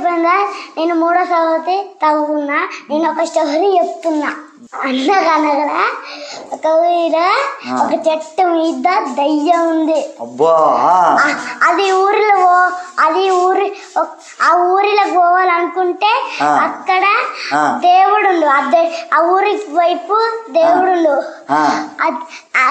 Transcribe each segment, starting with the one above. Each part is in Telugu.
ఫ్రెండ్స్ నేను మూడో తరగతి చదువుతున్నా నేను ఒక స్టోరీ చెప్తున్నా. అన్నగనగా ఒక ఊరిలో ఒక చెట్టు మీద దయ్యం ఉంది. అబ్బా అది ఊరిలో పో- అది ఊరి ఆ ఊరిలో పోవాలనుకుంటే. అక్కడ ఆ. దేవుడుండు. ఆ ఊరి వైపు దేవుడుండు. ఆ.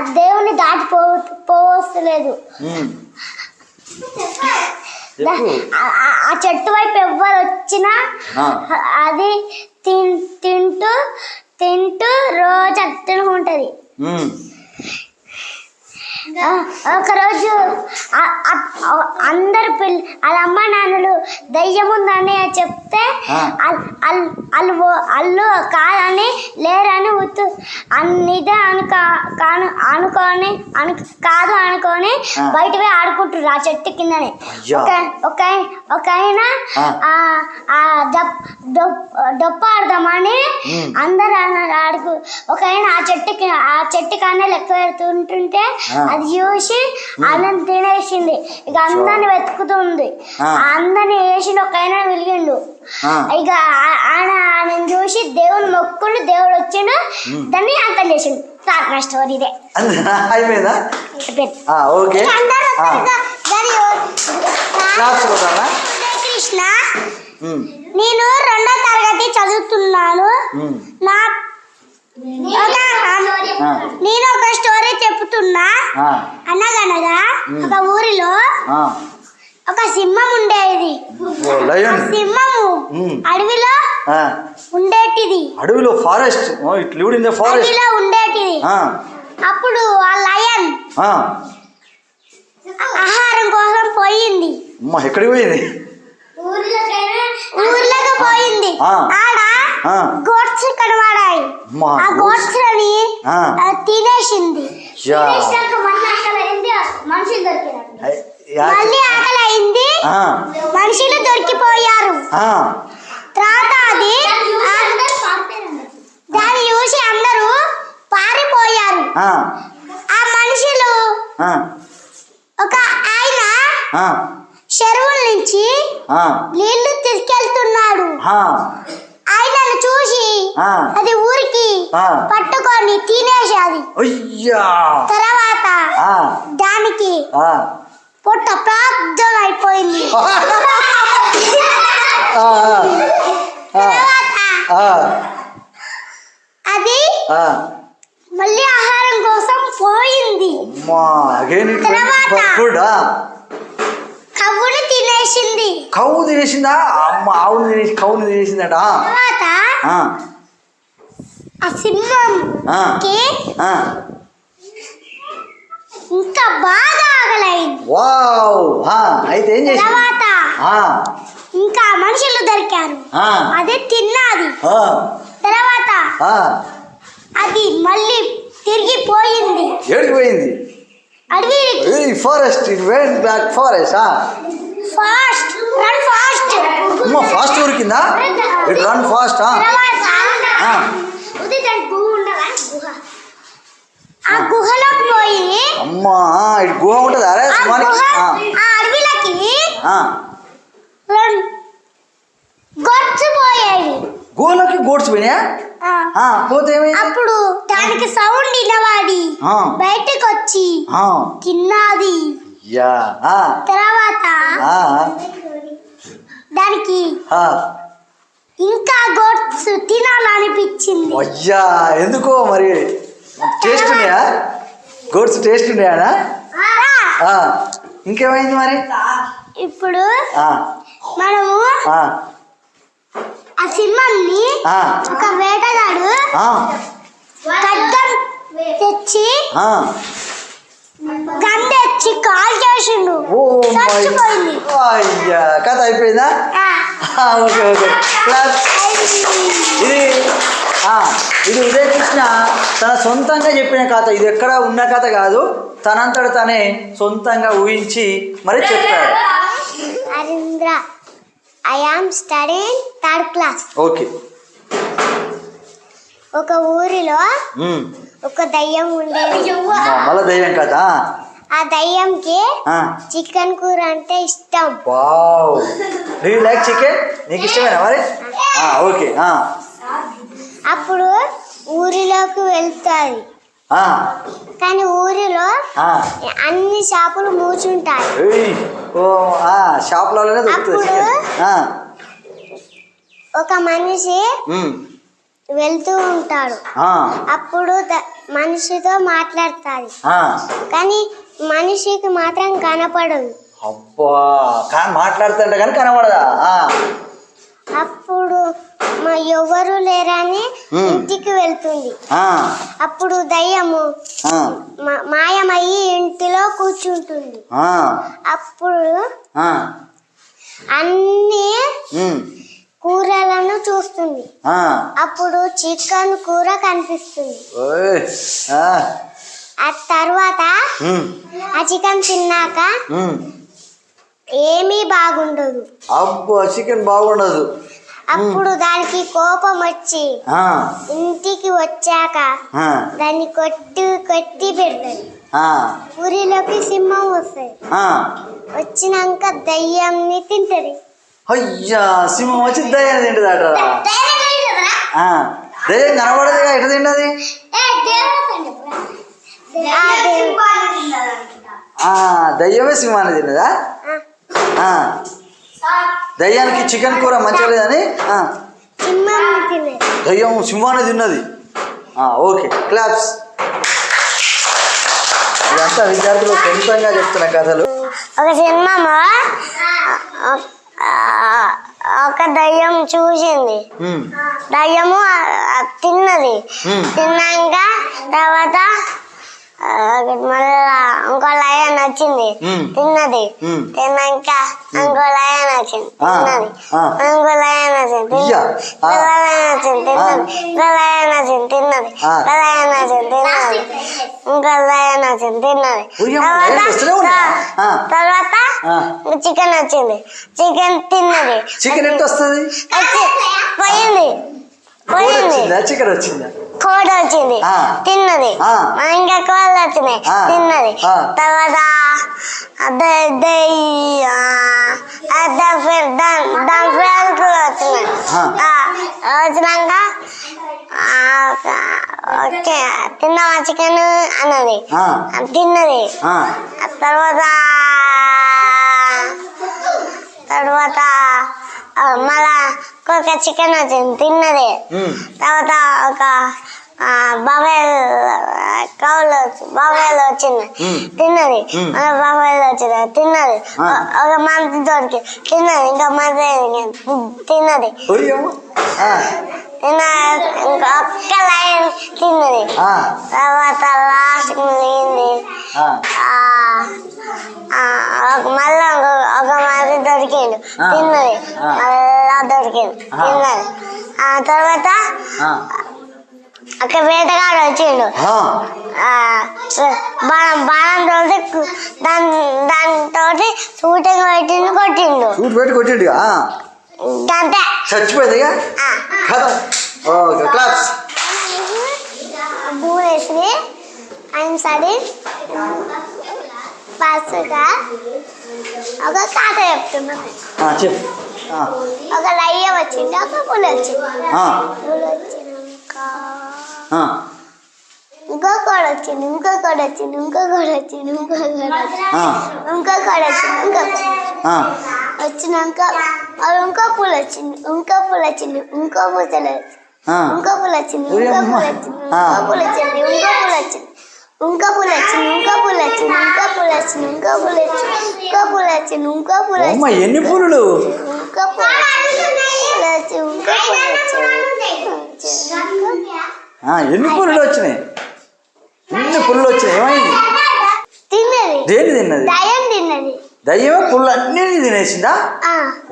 దేవుని దాటి పో పోవస్తలేదు. ఆ- చెట్టు వైపు ఎవ్వరు వచ్చినా. అది తింటూ తింటూ రోజు అట్టనే ఉంటది. ఒకరోజు అందరు పిల్ల వాళ్ళ అమ్మ నాన్నలు దయ్యం ఉందని చెప్తే వాళ్ళు కాదని లేరని ఉత్తు అన్నిదే అనుక కాను అనుకొని అను కాదు అనుకొని. బయట పోయి ఆడుకుంటారు ఆ చెట్టు కిందనే. ఒక ఒక ఒక ఆయన డొప్ప ఆడదామని. అందరు ఆడుకు ఒక ఆయన ఆ చెట్టుకి ఆ చెట్టు కన్నా లెక్క పెడుతుంటుంటే. అది చూసి అన్నం తినేసింది. ఇక అందరిని వెతుకుతుంది. అందరిని వేసిన ఒక ఆయన వెలిగిండు. ఇక ఆయన ఆయన చూసి దేవుని మొక్కులు దేవుడు వచ్చిండు. దాన్ని అంతం చేసిండు. సార్ నా స్టోరీ ఇదే? అయిపోయిందా? ఓకే. కృష్ణ. నేను రెండో తరగతి చదువుతున్నాను. నా. నేను చెప్తున్నా. అనగనగా. ఒక ఊరిలో ఆ. ఒక సింహం ఉండేది సింహము. అడవిలో ఆ. ఉండేటిది అడవిలో forest it lived in the forest అడవిలో ఉండేటిది ఆ. అప్పుడు ఆ లయన్ ఆ. ఆహారం కోసం పోయింది అమ్మ ఎక్కడికి పోయింది ఊర్లోకి పోయింది ఆ. ఆడ ఆ. గోట్స్ కనబడాయి ఆ. ఆ, తినేసింది యా. తినేసినాక మళ్ళీ ఆకలి అయింది ఐ- యా- మళ్ళీ ఆకలి అయింది ఆ. మనుషులు దొరికిపోయారు ఆ. తర్వాత అది దాన్ని చూసి అందరూ పారిపోయారు ఆ. ఆ మనుషులు ఆ. ఒక ఆయన ఆ. చెరువుల నుంచి ఆ. నీళ్ళు తీసుకెళ్తున్నాడు ఆ. ఆయనను చూసి. అది ఊరికి. పట్టుకొని తినేసేది తర్వాత. దానికి. పొట్ట ప్రాప్తం అయిపోయింది. అది. మళ్ళీ ఆహారం కోసం పోయింది తర్వాత? కవ్వుని తినేసింది కవ్వు తినేసిందా అమ్మ ఆవుని తినేసి కవ్వుని తినేసిందట ఆ. తర్వాత ఆ. ఆ సింహం ఆ. కి ఆ. ఇంకా బాగా ఆకలైంది వావ్ ఆ. అయితే ఏం చేసింది తర్వాత ఆ. ఇంకా మనుషులు దొరికారు ఆ. అదే తిన్నది ఆ. తర్వాత ఆ. అది మళ్ళీ తిరిగి పోయింది ఏడికి పోయింది అడవి forest it went back forest అమ్మ ఫాస్ట్ ఉరికిందా ఇట్ రన్ ఫాస్ట్ అమ్మా ఇటు గుహ ఉంటుంది? అరే సుమానికి. గుహలోకి గోడ్స్ పోయినాయా? పోతే అప్పుడు దానికి సౌండ్ వినవాడి. బయటకు వచ్చి. తిన్నది. యా. తర్వాత. దానికి. ఇంకా గోట్స్ తినాలనిపించింది అయ్యా ఎందుకో మరి టేస్ట్ ఉన్నాయా గోడ్స్ టేస్ట్ ఉన్నాయా. ఇంకేమైంది మరి ఇప్పుడు. మనము ఆ. సింహాన్ని. ఒక వేటగాడు. ఖడ్గం తెచ్చి తెచ్చి కాల్ చేసిండు. అయ్యా కథ అయిపోయిందా? Okay okay. క్లాస్. ఇది ఇది ఉదయ కృష్ణ తన సొంతంగా చెప్పిన కథ. ఇది ఎక్కడ ఉన్న కథ కాదు. తనంతట తనే సొంతంగా ఊహించి మరి చెప్పాడు. Arindra I am studying third class okay. ఒక ఊరిలో. ఒక దయ్యం ఉండేది. మళ్ళా దయ్యం కథ ఆ దయ్యంకి చికెన్ కూర అంటే ఇష్టం. Wow. Do you like chicken? నీకు ఇష్టమేనా మరి? ఆ, ఓకే ఆ, అప్పుడు ఊరిలోకి వెళ్తాది. ఆ, కానీ ఊరిలో ఆ. అన్ని షాపులు మూచుంటాయి ఏయ్, ఓ ఆ, షాపులలోనే దొరుకుతుంది అప్పుడు? ఒక మనిషి వెళ్తూ ఉంటాడు అప్పుడు మనిషితో మాట్లాడుతుంది. ఆ. కానీ మనిషికి మాత్రం కనపడదు. అబ్బా మాట్లాడుతుంటే కానీ కనబడదా ఆ, అప్పుడు మా ఎవరు లేరని. ఇంటికి వెళ్తుంది. అప్పుడు దయ్యము మాయమయ్యి ఇంటిలో కూర్చుంటుంది. అప్పుడు అన్ని కూరలను చూస్తుంది. అప్పుడు చికెన్ కూర కనిపిస్తుంది. ఆ, తర్వాత ఆ చికెన్ తిన్నాక. ఏమీ బాగుండదు. అబ్బా చికెన్ బాగుండదు. అప్పుడు దానికి కోపం వచ్చి ఇంటికి వచ్చాక దాన్ని కొట్టి కొట్టి పెడుతుంది ఆ, ఊరిలోకి సింహం వస్తుంది. ఆ. వచ్చినాక దయ్యంని తింటది. అయ్యా సింహం వచ్చి దయ్యం తింటుందట. ఆ, దయ్యం కనబడదుగా ఎటు తింటది? దయ్యమే సింహాన్ని తిన్నదా ఆ, దయ్యానికి చికెన్ కూర మంచిగా లేదని దయ్యం సింహాన్ని తిన్నది. ఆ, ఓకే క్లాప్స్. ఇదంతా విద్యార్థులు సొంతంగా చెప్తున్న కథలు. ఒక సినిమాలో ఒక దయ్యం చూసింది. దయ్యము తిన్నది. తిన్నాక తర్వాత మళ్ళా ఇంకో లయన్ వచ్చింది. తిన్నది. తిన్నాక ఇంకో లయన్ వచ్చింది. తిన్నది. ఇంకో లయన్ వచ్చింది. లయన్ వచ్చింది. తిన్నది. లయన్ వచ్చింది. తిన్నది. లయన్ వచ్చింది. తిన్నది. ఇంకో లయన్ వచ్చింది. తిన్నది. తర్వాత. చికెన్ వచ్చింది. చికెన్ తిన్నది. చికెన్ ఎంత వస్తుంది? పోయింది. వచ్చిందా చికెన్ వచ్చిందా కోడి వచ్చింది. తిన్నది. మన ఇంకా కోళ్ళు వచ్చినాయి. తిన్నది. తర్వాత అదే దాని పేరు కూడా వచ్చినాయి. వచ్చినాక ఓకే తిన్నావా చికెన్? అన్నది. తిన్నది. తర్వాత తర్వాత మళ్ళా ఒక చికెన్ వచ్చింది తిన్నది. తర్వాత ఒక బాబాయ్ కౌలు బాబాయ్లు వచ్చింది. తిన్నది. మళ్ళీ బాబాయ్లు వచ్చింది. తిన్నది. ఒక మంది దొరికి తిన్నది. ఇంకా మంది తిన్నది. తిన్న ఇంకా ఒక్క లైన్ తిన్నది. తర్వాత లాస్ట్ మిగిలింది. మళ్ళా ఒక- మంది దొరికిండు. తిన్నది. మళ్ళా దొరికింది. తిన్నది. ఆ తర్వాత ఒక వేటగాడు వచ్చిండు. బాణం బాణం తోటి దాని దానితో సూటిగా పెట్టిండు కొట్టిండు. సూట్ పెట్టి కొట్టిండు. అంతే చచ్చిపోయింది okay claps. Bhuvaneshwari I'm study ఫస్ట్గా ఒక కథ చెప్తున్నాను చెప్పు ఒక లయ్య వచ్చింది ఒక పులి వచ్చింది పులి వచ్చినాక ఇంకో కోడ వచ్చింది ఇంకో కోడ వచ్చింది ఇంకో కోడ వచ్చింది ఇంకో కోడ ఇంకో కోడ వచ్చింది ఇంకో వచ్చినాక ఇంకో పూలు వచ్చింది ఇంకో పూలు వచ్చింది ఇంకో ఆ. ఇంకో పూలు వచ్చింది ఇంకో పూలు వచ్చింది. ఇంకో పూలు వచ్చింది ఇంకో పూలు వచ్చింది ఇంకో పూలు వచ్చింది ఇంకో పూలు వచ్చింది ఇంకో పూలు వచ్చింది ఇంకో పూలు వచ్చింది ఇంకో పూలు వచ్చింది ఇంకో పూలు అమ్మ ఎన్ని పూలు ఇంకో పూలు వచ్చింది ఇంకో పూలు వచ్చింది ఆ, ఎన్ని పులులు వచ్చినాయి? ఎన్ని పులులు వచ్చినాయి? ఏమైంది? తిన్నది. దేని తిన్నది? దయం తిన్నది. దయ్యమే పుల్లు? అన్నీ తినేసిందా?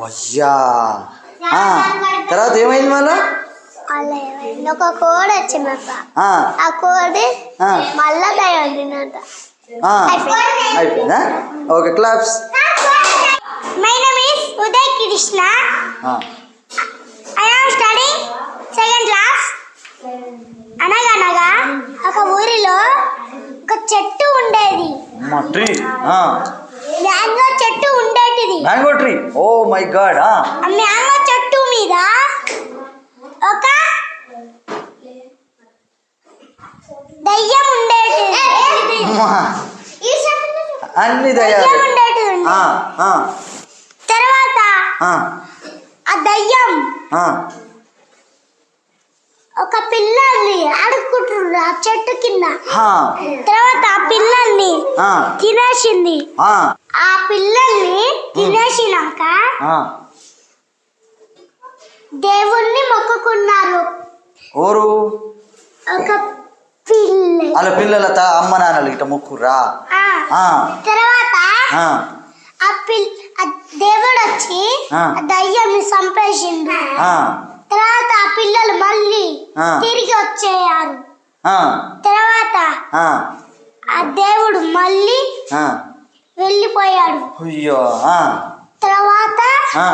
అయ్యా. తర్వాత ఏమైంది మళ్ళా? ఒక కోడి వచ్చిందంట ఆ, కోడి. మళ్ళా దయం తిన్నట ఆ, అయిపోయిందా. Okay claps My name is Uday Krishna. ఆ, I am studying second class. అనగనగా ఒక ఊరిలో ఒక చెట్టు ఉండేది. ట్రీ మ్యాంగో చెట్టు ఉండేటిది. Mango tree oh my God ఆ మ్యాంగో చెట్టు మీద ఒక దయ్యం ఉండేటిది అన్ని దయ్యం దయ్యాలు తర్వాత ఆ, దయ్యం. ఒక పిల్లల్ని అడుక్కుంటున్నారు ఆ చెట్టు కింద. తర్వాత ఆ పిల్లల్ని తినేసింది. ఆ, పిల్లల్ని తినేసినాక. దేవుణ్ణి మొక్కుకున్నారు. ఓరు ఒక పిల్ల. వాళ్ళ పిల్లల తా అమ్మ నాన్నలు ఇట ముక్కురా తర్వాత ఆ, ఆ పిల్ ఆ దేవుడు వచ్చి దయ్యాన్ని చంపేసిండు. ఆ, తర్వాత ఆ పిల్లలు మళ్ళీ. తిరిగి వచ్చేయారు ఆ, తర్వాత ఆ, ఆ దేవుడు మళ్ళీ ఆ. వెళ్ళిపోయాడు. అయ్యో ఆ, తర్వాత ఆ.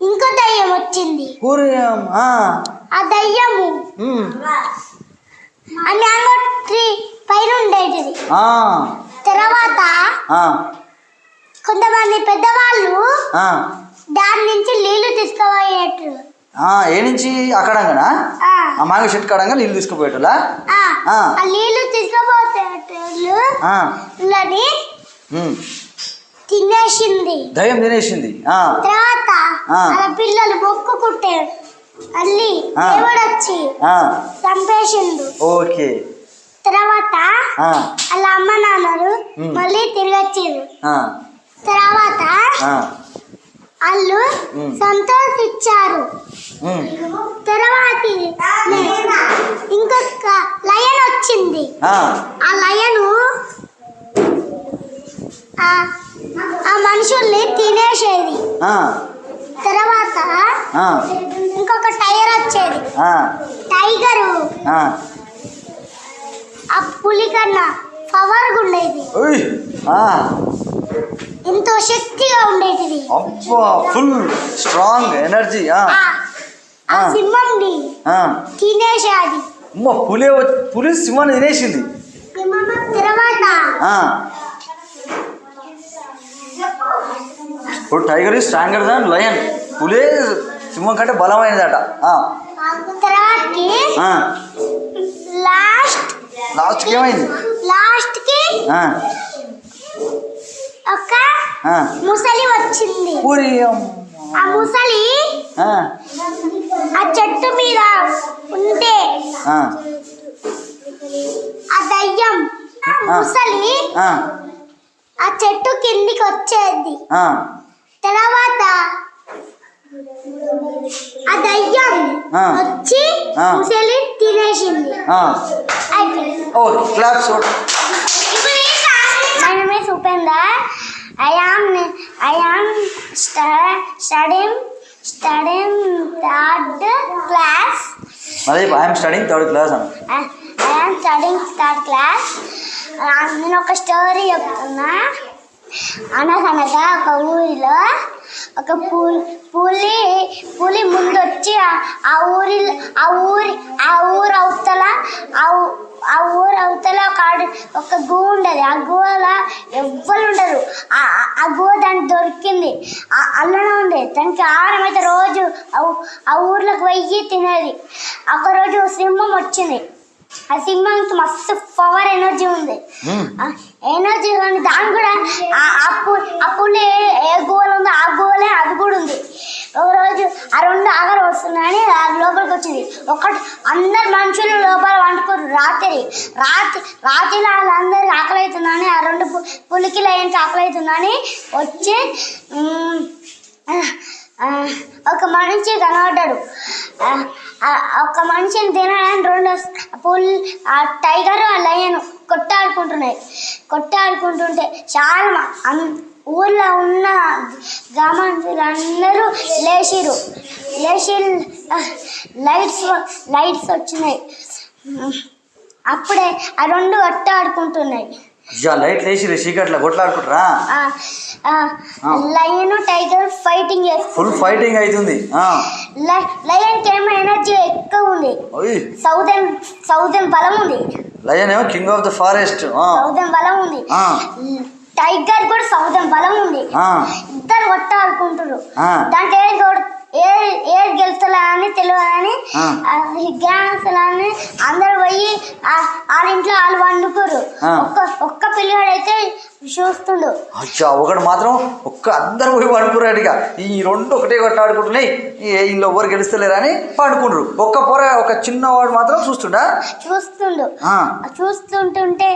ఇంకో దయ్యం వచ్చింది. ఆ, దయ్యము. మ్యాంగో ట్రీ పైన ఉండేటిది తర్వాత కొంతమంది పెద్దవాళ్ళు. దాని నుంచి నీళ్ళు తీసుకుపోయేట్టు ఏ నుంచి? అక్కడంగానా ఆ, మ్యాంగో చెట్టు కడంగా నీళ్ళు తీసుకుపోయేటలా ఆ, ఆ. తినేసింది. దయ్యం తినేసింది. ఆ, తర్వాత పిల్లలు మొక్కుకుంటే మళ్ళీ ఆ. దేవుడు వచ్చి ఆ, చంపేసిండు. ఓకే. తర్వాత ఆ, వాళ్ళ అమ్మ నాన్నలు. మళ్ళీ తిరిగి వచ్చిండ్రు ఆ, తర్వాత ఆ, వాళ్ళు. సంతోషించారు. తర్వాత ఇంకొక లయన్ వచ్చింది ఆ, ఆ లయను ఆ మనుషుల్ని తినేసేది. తర్వాత ఇంకొక టైగర్ వచ్చేది. టైగరు. ఆ. పులి కన్నా పవర్గా ఉండేది. ఎంతో శక్తిగా ఉండేది. అబ్బా ఫుల్ స్ట్రాంగ్ ఎనర్జీ ఆ. సింహంని. తినేసేది. పులి పులి సింహాన్ని తినేసింది. తర్వాత ఆ. ఇప్పుడు tiger is stronger than lion. Phule సింహం కంటే బలమైనదట. లాస్ట్ లాస్ట్కి ఏమైంది? లాస్ట్కి ఒక. ముసలి వచ్చింది. ఆ ముసలి ఆ, చెట్టు మీద ఉంటే ఆ, దయ్యం ముసలి ఆ, ఆ చెట్టు కిందికి వచ్చేది. ఆ. తర్వాత ఆ దయ్యం. వచ్చి. ముసలి తినేసింది ఆ. అయిపోయింది ఓ claps am stu- studying studying third class. అదే I'm studying third class I am studying third class. ఆ, నేను ఒక స్టోరీ చెప్తున్నా అనగనగా ఒక ఊరిలో ఒక పులి పులి పులి ముందు వచ్చి ఆ- ఊరి ఆ ఊరి ఆ ఊరు అవతల ఆ ఊరు అవతల ఒక ఒక గూ ఉండదు. ఆ గోల ఎవ్వరు ఉండరు. ఆ ఆ- గో దానికి దొరికింది. ఆ- అల్లనే ఉంది. దానికి ఆహారం అయితే రోజు ఆ ఆ ఊర్లోకి వెయ్యి తినేది. ఒకరోజు సింహం వచ్చింది. ఆ సింహానికి మస్తు పవర్ ఎనర్జీ ఉంది. ఎనర్జీ కానీ దాని కూడా పులి ఏ- గోల్ ఉందో ఆ గోలే అది కూడా ఉంది. ఒక రోజు ఆ రెండు ఆగలు వస్తున్నాయని ఆ లోపలికి వచ్చింది. ఒకటి అందరు మనుషులు లోపల వండుకోరు. రాత్రి రాత్రి రాత్రిలో వాళ్ళందరికి ఆకలి అవుతుందని ఆ రెండు పు- పులికి లయన్కి ఆకలి అవుతుందని వచ్చి ఒక మనిషి కనబడ్డాడు. ఒక మనిషిని తినడానికి రెండు పుల్ ఆ టైగర్ ఆ లయన్ కొట్టాడుకుంటున్నాయి. కొట్టాడుకుంటుంటే చాలా మ- అన్- ఊర్లో ఉన్న గ్రామాంతులు అందరూ లేచిరు లేచి లైట్స్ లైట్స్ వచ్చినాయి. అప్పుడే ఆ రెండు కొట్టాడుకుంటున్నాయి ఇక లైట్ లేచి చీకట్లో కొట్లాడుకుంటారా? Lion tiger fighting full fighting అవుతుంది. లయన్కి ఏమో ఎనర్జీ ఎక్కువ ఉంది. సౌదర్న్ సౌదర్న్ బలం ఉంది. లయన్ ఏమో king of the forest southern బలం ఉంది. టైగర్ కూడా సౌదర్న్ బలం ఉంది. ఇద్దరు కొట్టాడుకుంటారు. దాంట్లో ఏది కొడ- ఏ ఏది గెలుస్తలే అని తెలియదని. గ్యాన్సలని అందరు పోయి వాళ్ళ ఇంట్లో వాళ్ళు వండుకోరు. ఒక్క ఒక్క పిల్లగాడు చూస్తుండు. అచ్చా ఒకడు మాత్రం ఒక్క అందరు పోయి పండుకున్నాడు ఇక. ఈ రెండు ఒకటే కొట్లాడుకుంటున్నాయి ఈ వీళ్ళు ఎవ్వరు గెలుస్తలేరని పండుకుంటారు ఒక్క పొర ఒక చిన్నవాడు మాత్రం చూస్తుండా? చూస్తుండు. చూస్తుంటుంటే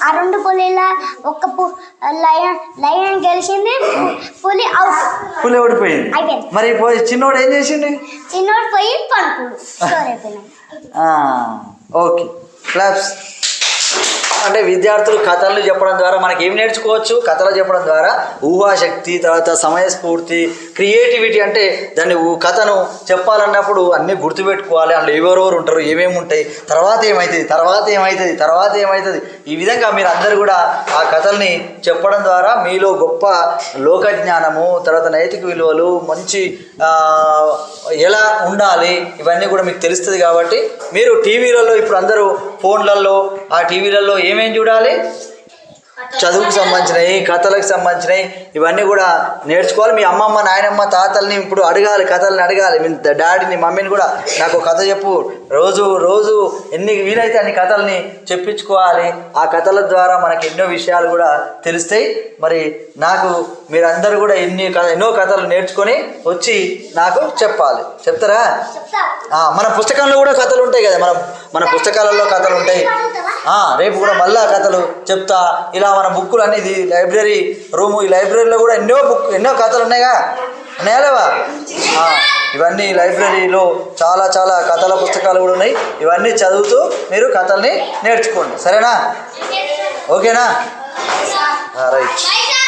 ఆ రెండు పులిల ఒక్క లయన్ లయన్ గెలిచింది పులి అవుట్ పులి ఓడిపోయింది. మరి పోయి చిన్నోడు ఏం చేసిండు? చిన్నోడు పోయి పడుకుడు ఓకే. క్లాప్స్ అంటే విద్యార్థులు కథలు చెప్పడం ద్వారా మనకి ఏం నేర్చుకోవచ్చు? కథలు చెప్పడం ద్వారా ఊహాశక్తి తర్వాత సమయస్ఫూర్తి క్రియేటివిటీ అంటే దాన్ని ఊ- కథను చెప్పాలన్నప్పుడు అన్నీ గుర్తుపెట్టుకోవాలి. అందులో ఎవరెవరు ఉంటారు? ఏమేమి ఉంటాయి? తర్వాత ఏమవుతుంది తర్వాత ఏమవుతుంది తర్వాత ఏమవుతుంది ఈ విధంగా మీరు అందరూ కూడా ఆ కథల్ని చెప్పడం ద్వారా మీలో గొప్ప లోక జ్ఞానము తర్వాత నైతిక విలువలు మంచి ఎలా ఉండాలి? ఇవన్నీ కూడా మీకు తెలుస్తుంది కాబట్టి మీరు టీవీలలో ఇప్పుడు అందరూ ఫోన్లలో ఆ టీవీలలో ఏమేమి చూడాలి? చదువుకు సంబంధించినవి కథలకు సంబంధించినవి ఇవన్నీ కూడా నేర్చుకోవాలి. మీ అమ్మమ్మ నాయనమ్మ తాతల్ని ఇప్పుడు అడగాలి కథల్ని అడగాలి. మీ డాడీని మమ్మీని కూడా నాకు ఒక కథ చెప్పు. రోజు రోజు ఎన్ని వీలైతే అన్ని కథల్ని చెప్పించుకోవాలి ఆ కథల ద్వారా మనకి ఎన్నో విషయాలు కూడా తెలుస్తాయి. మరి నాకు మీరందరూ కూడా ఎన్ని ఎన్నో కథలు నేర్చుకొని వచ్చి నాకు చెప్పాలి. చెప్తారా? మన పుస్తకంలో కూడా కథలు ఉంటాయి కదా మన మన పుస్తకాలలో కథలు ఉంటాయి. రేపు కూడా మళ్ళా కథలు చెప్తా. ఇలా మన బుక్కులు అనేది లైబ్రరీ రూము ఈ లైబ్రరీలో కూడా ఎన్నో బుక్ ఎన్నో కథలు ఉన్నాయిగా. ఉన్నాయా లేవా? ఇవన్నీ లైబ్రరీలో చాలా చాలా కథల పుస్తకాలు కూడా ఉన్నాయి. ఇవన్నీ చదువుతూ మీరు కథల్ని నేర్చుకోండి. సరేనా? ఓకేనా? రైట్.